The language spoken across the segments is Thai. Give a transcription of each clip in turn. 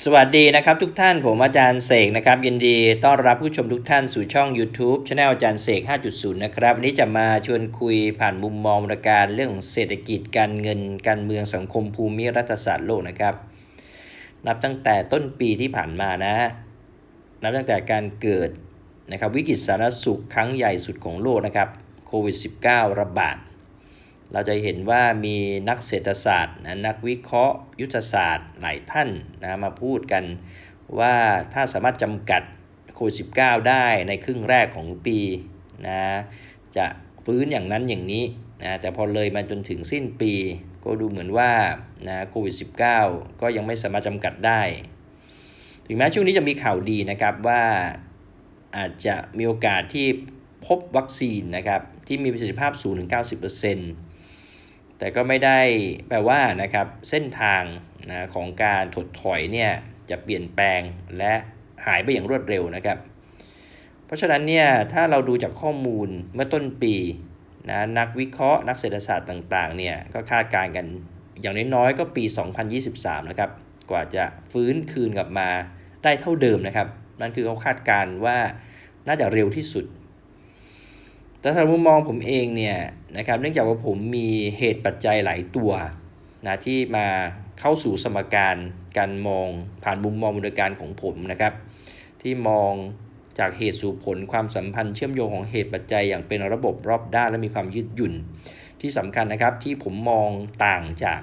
สวัสดีนะครับทุกท่านผมอาจารย์เสกนะครับยินดีต้อนรับผู้ชมทุกท่านสู่ช่อง YouTube Channel อาจารย์เสก 5.0 นะครับวันนี้จะมาชวนคุยผ่านมุมมองประการเรื่องของเศรษฐกิจการเงิน การเมืองสังคมภูมิรัฐศาสตร์โลกนะครับ นับตั้งแต่ต้นปีที่ผ่านมานะ นับตั้งแต่การเกิดนะครับวิกฤตสาธารณสุขครั้งใหญ่สุดของโลกนะครับโควิด -19 ระบาด เราจะเห็นว่ามีนักเศรษฐศาสตร์นะนักวิเคราะห์ ยุทธศาสตร์หลายท่านนะมาพูดกันว่าถ้าสามารถจำกัดโควิด -19 ได้ในครึ่งแรกของปีนะจะฟื้นอย่างนั้นอย่างนี้นะแต่พอเลยมาจนถึงสิ้นปี ก็ดูเหมือนว่านะโควิด -19 ก็ยังไม่สามารถจำกัดได้ ถึงแม้ช่วงนี้จะมีข่าวดีนะครับว่าอาจจะมีโอกาสที่พบวัคซีนนะครับที่มีประสิทธิภาพสูงถึง 90% แต่ก็ไม่ได้แปลว่านะครับเส้นทางนะของการถดถอยเนี่ยจะเปลี่ยนแปลงและหายไปอย่างรวดเร็วนะครับ เพราะฉะนั้นเนี่ยถ้าเราดูจากข้อมูลเมื่อต้นปีนะนักวิเคราะห์นักเศรษฐศาสตร์ต่างๆเนี่ยก็คาดการณ์กันอย่างน้อยๆก็ปี 2023 นะครับ กว่าจะฟื้นคืนกลับมาได้เท่าเดิมนะครับ นั่นคือเขาคาดการณ์ว่าน่าจะเร็วที่สุด แต่สำหรับมุมมองผมเองเนี่ย นะครับเนื่องจากว่าผมมีเหตุปัจจัยหลายตัวนะที่มาเข้าสู่สมการการมองผ่านมุมมองบริการของผมนะครับ ที่มองจากเหตุสู่ผลความสัมพันธ์เชื่อมโยงของเหตุปัจจัยอย่างเป็นระบบรอบด้านและมีความยืดหยุ่น ที่สำคัญนะครับที่ผมมองต่างจาก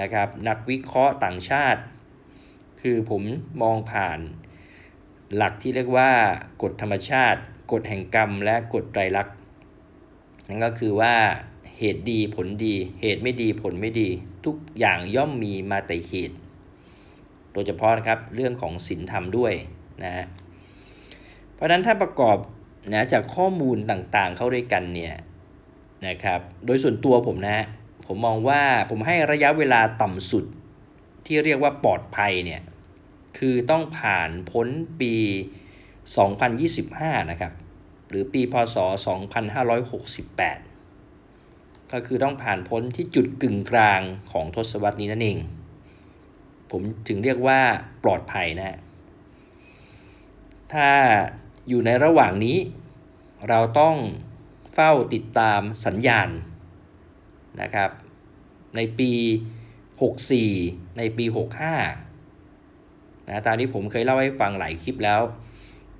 นะครับนักวิเคราะห์ต่างชาติ คือผมมองผ่านหลักที่เรียกว่ากฎธรรมชาติ กฎแห่งกรรม และกฎไตรลักษณ์ นั่นก็คือว่าเหตุดีผลดี เหตุไม่ดีผลไม่ดี ทุกอย่างย่อมมีมาแต่เหตุ โดยเฉพาะนะครับเรื่องของศีลธรรมด้วยนะฮะเพราะฉะนั้นถ้าประกอบนะจากข้อมูลต่างๆเข้าด้วยกันเนี่ยนะครับโดยส่วนตัวผมนะผมมองว่าผมให้ระยะเวลาต่ำสุดที่เรียกว่าปลอดภัยเนี่ยคือต้องผ่านพ้นปี 2025 นะครับ หรือปีพศ 2568 ก็คือต้องผ่านพ้นที่จุดกึ่งกลางของทศวรรษนี้นั่นเอง ผมถึงเรียกว่าปลอดภัยนะฮะถ้าอยู่ในระหว่างนี้ เราต้องเฝ้าติดตามสัญญาณนะครับ ในปี 64 ในปี 65นะตามที่ผมเคยเล่าให้ฟังหลายคลิปแล้ว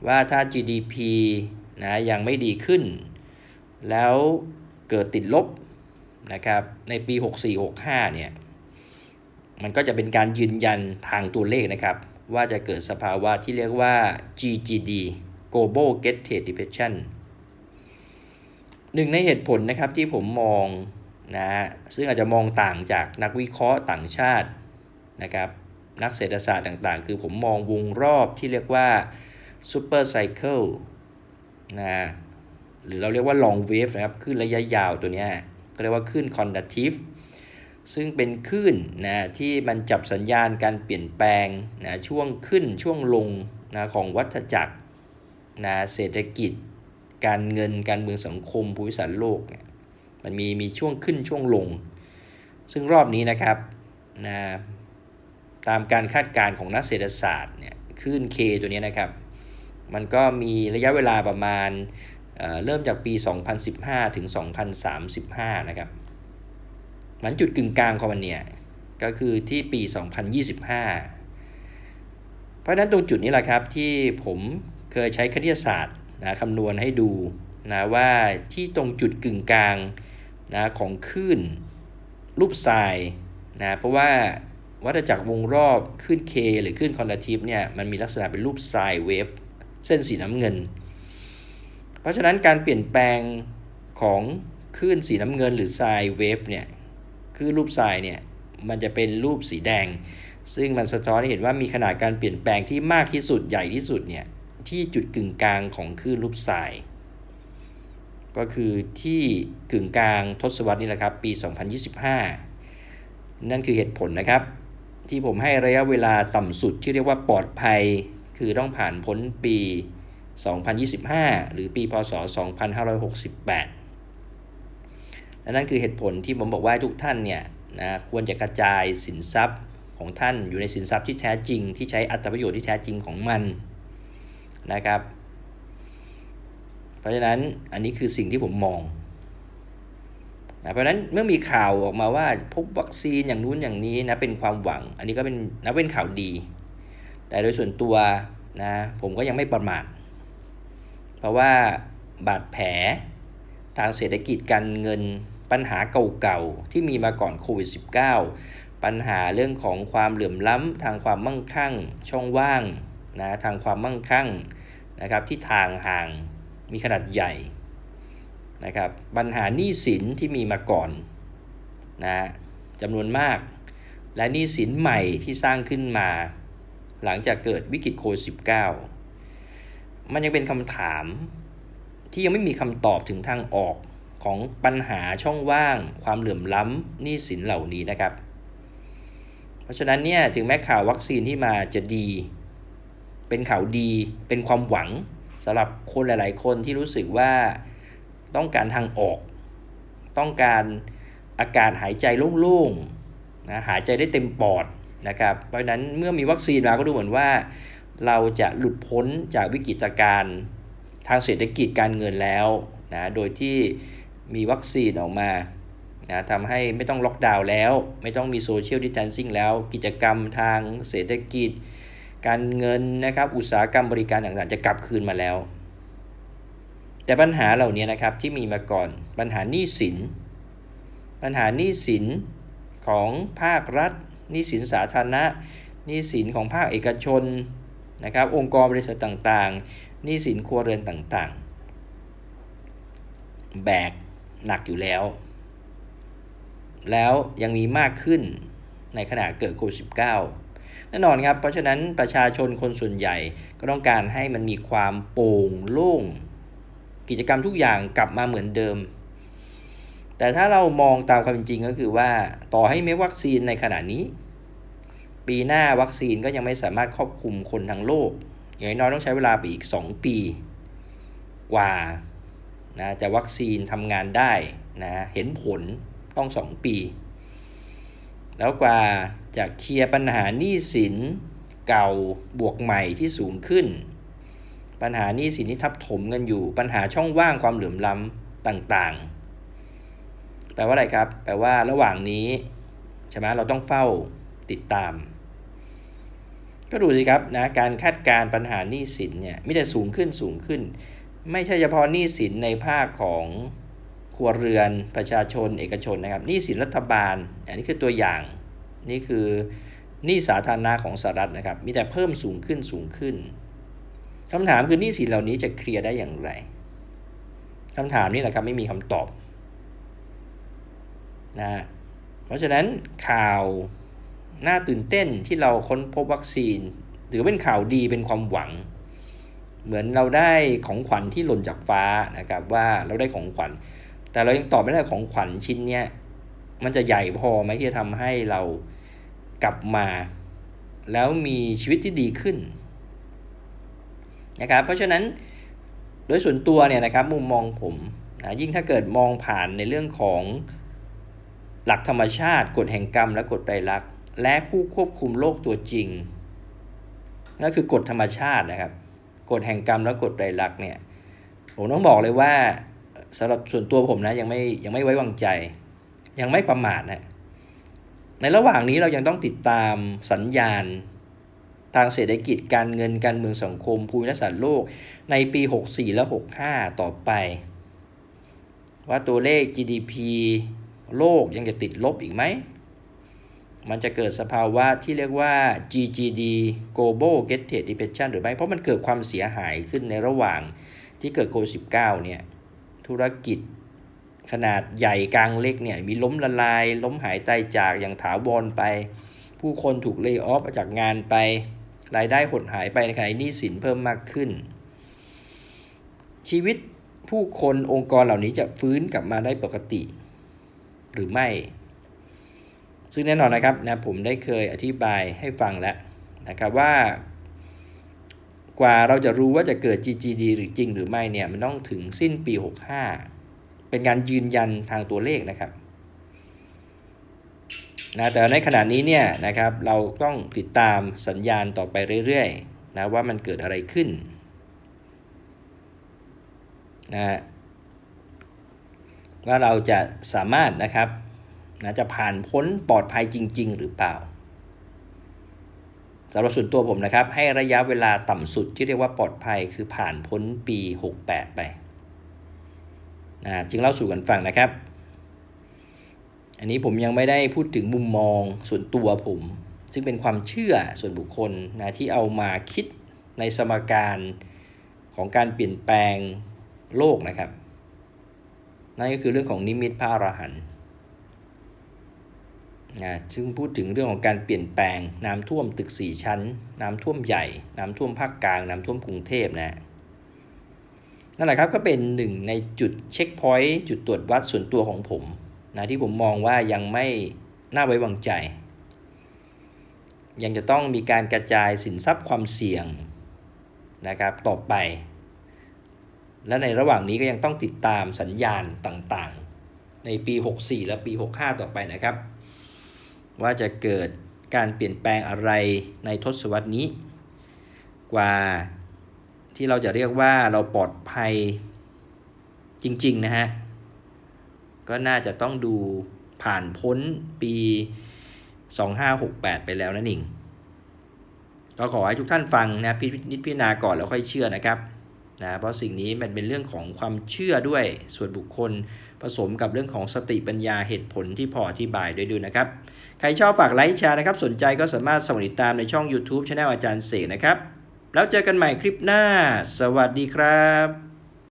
ว่าถ้า GDP นะยังไม่ดีขึ้น แล้วเกิดติดลบนะครับในปี 64-65เนี่ยมันก็จะเป็นการยืนยันทางตัวเลขนะครับ ว่าจะเกิดสภาวะที่เรียกว่า GGD Global Get Trade Depression หนึ่งในเหตุผลนะครับที่ผมมองนะซึ่งอาจจะมองต่างจากนักวิเคราะห์ต่างชาตินะครับนักเศรษฐศาสตร์ต่างๆ คือผมมองวงรอบที่เรียกว่า Super Cycle นะหรือเราเรียกว่า long wave นะครับคลื่นระยะยาวตัวนี้ก็เรียกว่าคลื่น conductive ซึ่งเป็นคลื่นนะที่มันจับสัญญาณการเปลี่ยนแปลงนะช่วงขึ้นช่วงลงนะของวัฏจักรนะเศรษฐกิจ การเงินการเมืองสังคมภูมิศาสตร์โลกเนี่ยมันมีมีช่วงขึ้นช่วงลง ซึ่งรอบนี้นะครับนะตามการคาดการณ์ของนักเศรษฐศาสตร์เนี่ยคลื่น K ตัวนี้นะครับ มันก็มีระยะเวลาประมาณเเริ่มจากปี 2015 ถึง 2035 นะครับมันจุดกึ่งกลางของมันเนี่ยก็คือที่ปี 2025 เพราะฉะนั้นตรงจุดนี้แหละครับที่ผมเคยใช้คณิตศาสตร์นะคำนวณให้ดูนะว่าที่ตรงจุดกึ่งกลางนะของคลื่นรูปทรายนะเพราะว่าวัฏจักรวงรอบคลื่น K หรือคลื่นคอนดักทีฟเนี่ยมันมีลักษณะเป็นรูปทรายเวฟ เส้นสีน้ำเงิน เพราะฉะนั้นการเปลี่ยนแปลงของคลื่นสีน้ำเงินหรือทรายเวฟเนี่ยคลื่นรูปทรายเนี่ยมันจะเป็นรูปสีแดง ซึ่งมันสะท้อนให้เห็นว่ามีขนาดการเปลี่ยนแปลงที่มากที่สุดใหญ่ที่สุดเนี่ยที่จุดกึ่งกลางของคลื่นรูปทราย ก็คือที่กึ่งกลางทศวรรษนี่แหละครับปี 2025 นั่นคือเหตุผลนะครับ ที่ผมให้ระยะเวลาต่ำสุดที่เรียกว่าปลอดภัย คือต้องผ่านพ้นปี 2025 หรือปีพศ 2568 และนั่นคือเหตุผลที่ผมบอกว่าทุกท่านเนี่ยนะควรจะกระจายสินทรัพย์ของท่านอยู่ในสินทรัพย์ที่แท้จริง ที่ใช้อัตประโยชน์ที่แท้จริงของมันนะครับ เพราะฉะนั้นอันนี้คือสิ่งที่ผมมองนะเพราะฉะนั้นเมื่อมีข่าวออกมาว่าพบวัคซีนอย่างนู้นอย่างนี้นะเป็นความหวัง อันนี้ก็เป็นนับเป็นข่าวดี แต่โดยส่วนตัวนะผมก็ยังไม่ประมาทเพราะว่าบาดแผลทางเศรษฐกิจการเงินปัญหาเก่าๆ ที่มีมาก่อนโควิด -19 ปัญหาเรื่องของความเหลื่อมล้ำทางความมั่งคั่ง ช่องว่างนะทางความมั่งคั่งนะครับที่ทางห่างมีขนาดใหญ่นะครับปัญหาหนี้สินที่มีมาก่อนนะจำนวนมาก และหนี้สินใหม่ที่สร้างขึ้นมา หลังจากเกิดวิกฤตโควิด -19 มันยังเป็นคำถามที่ยังไม่มีคำตอบถึงทางออกของปัญหาช่องว่าง ความเหลื่อมล้ำหนี้สินเหล่านี้นะครับ เพราะฉะนั้นเนี่ยถึงแม้ข่าววัคซีนที่มาจะดี เป็นข่าวดีเป็นความหวังสำหรับคนหลาย ๆ คนที่รู้สึกว่าต้องการทางออก ต้องการอากาศหายใจโล่ง ๆ นะหายใจได้เต็มปอด นะครับเพราะนั้นเมื่อมีวัคซีนมาก็ดูเหมือนว่า เราจะหลุดพ้นจากวิกฤตการณ์ทางเศรษฐกิจการเงินแล้วนะโดยที่มีวัคซีนออกมานะทำให้ไม่ต้องล็อกดาวน์แล้ว ไม่ต้องมีโซเชียลดิส a ทนซิ่งแล้ว กิจกรรมทางเศรษฐกิจ การเงินนะครับอุตสาหกรรมบริการต่างๆ จะกลับคืนมาแล้ว แต่ปัญหาเหล่านี้นะครับที่มีมาก่อนปัญหาหนี้สิน ปัญหาหนี้สินของภาครัฐ นี้สินสาธารณะนี้สินของภาคเอกชนนะครับองค์กรบริษัทต่างๆนี้สินครัวเรือนต่างๆ แบกหนักอยู่แล้ว แล้วยังมีมากขึ้นในขณะเกิดโควิด -19 แน่นอนครับ เพราะฉะนั้นประชาชนคนส่วนใหญ่ก็ต้องการให้มันมีความโปร่งโล่ง กิจกรรมทุกอย่างกลับมาเหมือนเดิม แต่ถ้าเรามองตามความเป็นจริงก็คือว่า ต่อให้ไม่วัคซีนในขณะนี้ ปีหน้าวัคซีนก็ยังไม่สามารถครอบคลุมคนทั้งโลก อย่างน้อยต้องใช้เวลาไปอีก 2 ปี กว่านะจะวัคซีนทำงานได้นะเห็นผลต้อง 2 ปี แล้วกว่าจะเคลียร์ปัญหาหนี้สินเก่าบวกใหม่ที่สูงขึ้น ปัญหาหนี้สินที่ทับถมกันอยู่ปัญหาช่องว่างความเหลื่อมล้ำต่างๆ ลว่าอะไรครับ แปลว่าระหว่างนี้ใช่ไหมเราต้องเฝ้าติดตาม ก็ดูสิครับนะการคาดการปัญหาหนี้สินเนี่ยมิได้สูงขึ้นสูงขึ้น ไม่ใช่เฉพาะหนี้สินในภาคของครัวเรือนประชาชนเอกชนนะครับหนี้สินรัฐบาล อันนี้คือตัวอย่างนี่คือหนี้สาธารณะของสหรัฐนะครับ มีแต่เพิ่มสูงขึ้นสูงขึ้นคำถามคือหนี้สินเหล่านี้จะเคลียร์ได้อย่างไรคำถามนี้แหละครับไม่มีคำตอบ นะเพราะฉะนั้นข่าวน่าตื่นเต้นที่เราค้นพบวัคซีน ถือเป็นข่าวดีเป็นความหวัง เหมือนเราได้ของขวัญที่หล่นจากฟ้านะครับว่าเราได้ของขวัญ แต่เรายังตอบไม่ได้ของขวัญชิ้นเนี้ยมันจะใหญ่พอไหมที่จะทำให้เรากลับมา แล้วมีชีวิตที่ดีขึ้นนะครับเพราะฉะนั้นโดยส่วนตัวเนี่ยนะครับมุมมองผมนะยิ่งถ้าเกิดมองผ่านในเรื่องของ หลักธรรมชาติ กฎแห่งกรรมและกฎไตรลักษณ์และผู้ควบคุมโลกตัวจริงนั่นคือกฎธรรมชาตินะครับกฎแห่งกรรมและกฎไตรลักษณ์เนี่ยผมต้องบอกเลยว่าสำหรับส่วนตัวผมนะยังไม่ยังไม่ไว้วางใจ ยังไม่ประมาทนะในระหว่างนี้เรายังต้องติดตามสัญญาณ ทางเศรษฐกิจการเงินการเมืองสังคม ภูมิรัศาสตร์โลกในปี 64 และ 65 ต่อไป ว่าตัวเลข GDP โลกยังจะติดลบอีกไหม มันจะเกิดสภาวะที่เรียกว่า GGD Global g e t Trade Depression หรือไม่ เพราะมันเกิดความเสียหายขึ้นในระหว่างที่เกิดโควิด -19 เนี่ย ธุรกิจขนาดใหญ่กลางเล็กเนี่ย มีล้มละลาย ล้มหายตายจากอย่างถาวรไป ผู้คนถูกเลิกออฟจากงานไป รายได้หดหายไปในขณะหนี้สินเพิ่มมากขึ้น ชีวิตผู้คนองค์กรเหล่านี้จะฟื้นกลับมาได้ปกติ หรือไม่ ซึ่งแน่นอนนะครับนะผมได้เคยอธิบายให้ฟังแล้วนะครับว่ากว่าเราจะรู้ว่าจะเกิด GGD หรือจริงหรือไม่เนี่ยมันต้องถึงสิ้นปี 65 เป็นการยืนยันทางตัวเลขนะครับนะแต่ในขณะนี้เนี่ยนะครับเราต้องติดตามสัญญาณต่อไปเรื่อยๆนะว่ามันเกิดอะไรขึ้นนะฮะ ว่าเราจะสามารถนะครับนะจะผ่านพ้นปลอดภัยจริง ๆ หรือเปล่าสำหรับส่วนตัวผมนะครับ ให้ระยะเวลาต่ำสุดที่เรียกว่าปลอดภัยคือผ่านพ้นปี 68 ไปนะจึงเล่าสู่กันฟังนะครับ อันนี้ผมยังไม่ได้พูดถึงมุมมองส่วนตัวผม ซึ่งเป็นความเชื่อส่วนบุคคลนะที่เอามาคิดในสมการของการเปลี่ยนแปลงโลกนะครับ นั่นก็คือเรื่องของนิมิตพระอรหันต์นะซึ่งพูดถึงเรื่องของการเปลี่ยนแปลงน้ำท่วมตึกสี่ชั้น น้ำท่วมใหญ่ น้ำท่วมภาคกลาง น้ำท่วมกรุงเทพนะนั่นแหละครับก็เป็นหนึ่งในจุดเช็คพอยต์จุดตรวจวัดส่วนตัวของผมนะที่ผมมองว่ายังไม่น่าไว้วางใจ ยังจะต้องมีการกระจายสินทรัพย์ความเสี่ยงนะครับต่อไป และในระหว่างนี้ก็ยังต้องติดตามสัญญาณต่างๆ ในปี 64 และปี 65 ต่อไปนะครับ ว่าจะเกิดการเปลี่ยนแปลงอะไรในทศวรรษนี้ กว่าที่เราจะเรียกว่าเราปลอดภัยจริงๆนะฮะ ก็น่าจะต้องดูผ่านพ้นปี 2568 ไปแล้วนั่นเองก็ขอให้ทุกท่านฟังนะพินิจพิจารณาก่อนแล้วค่อยเชื่อนะครับ นะเพราะสิ่งนี้มันเป็นเรื่องของความเชื่อด้วยส่วนบุคคล ผสมกับเรื่องของสติปัญญาเหตุผลที่พออธิบายด้วยดูนะครับ ใครชอบฝากไลค์แชร์นะครับ สนใจก็สามารถสมัครติดตามในช่อง YouTube ช anel อาจารย์เสกนะครับ แล้วเจอกันใหม่คลิปหน้า สวัสดีครับ